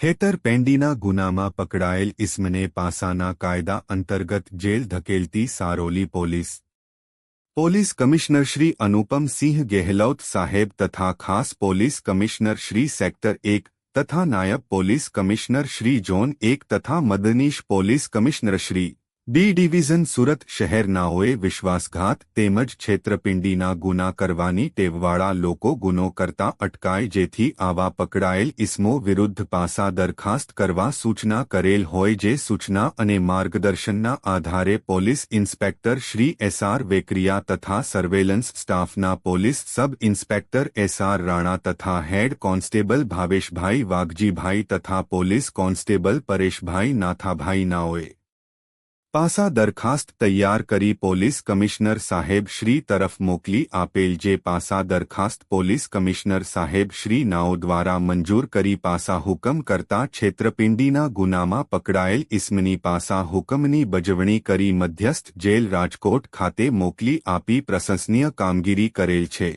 હેતરપેંડીના ગુનામાં પકડાયેલ ઇસ્મને પાસાના કાયદા અંતર્ગત jail ધકેલતી Saroli police police commissioner Shri Anupam Singh Gehlot સાહેબ તથા ખાસ પોલીસ કમિશનર શ્રી સેક્ટર એક તથા નાયબ પોલીસ કમિશનર શ્રી ઝોન એક તથા મદનીશ police commissioner Shri B division Surat શહેરનાઓએ વિશ્વાસઘાત તેમજ છેતરપિંડીના ગુના કરવાની ટેવવાળા લોકો ગુનો કરતા અટકાય જેથી આવા પકડાયેલ ઇસમો વિરુદ્ધ પાસા દરખાસ્ત કરવા સૂચના કરેલ હોય જે સૂચના અને માર્ગદર્શનના આધારે police inspector Shri S R Vekariya તથા સર્વેલન્સ સ્ટાફના police sub inspector S R Rana તથા હેડ કોન્સ્ટેબલ ભાવેશભાઈ વાઘજીભાઈ તથા પોલીસ કોન્સ્ટેબલ પરેશભાઈ નાથાભાઈ નાઓએ પાસા દરખાસ્ત તૈયાર કરી પોલીસ કમિશનર સાહેબ શ્રી તરફ મોકલી આપેલ જે પાસા દરખાસ્ત પોલીસ કમિશનર સાહેબ શ્રી નાઓ દ્વારા મંજૂર કરી પાસા હુકમ કરતા છેતરપિંડીના ગુનામાં પકડાયેલ ઇસ્મની પાસા હુકમની બજવણી કરી મધ્યસ્થ જેલ રાજકોટ ખાતે મોકલી આપી પ્રશંસનીય કામગીરી કરેલ છે.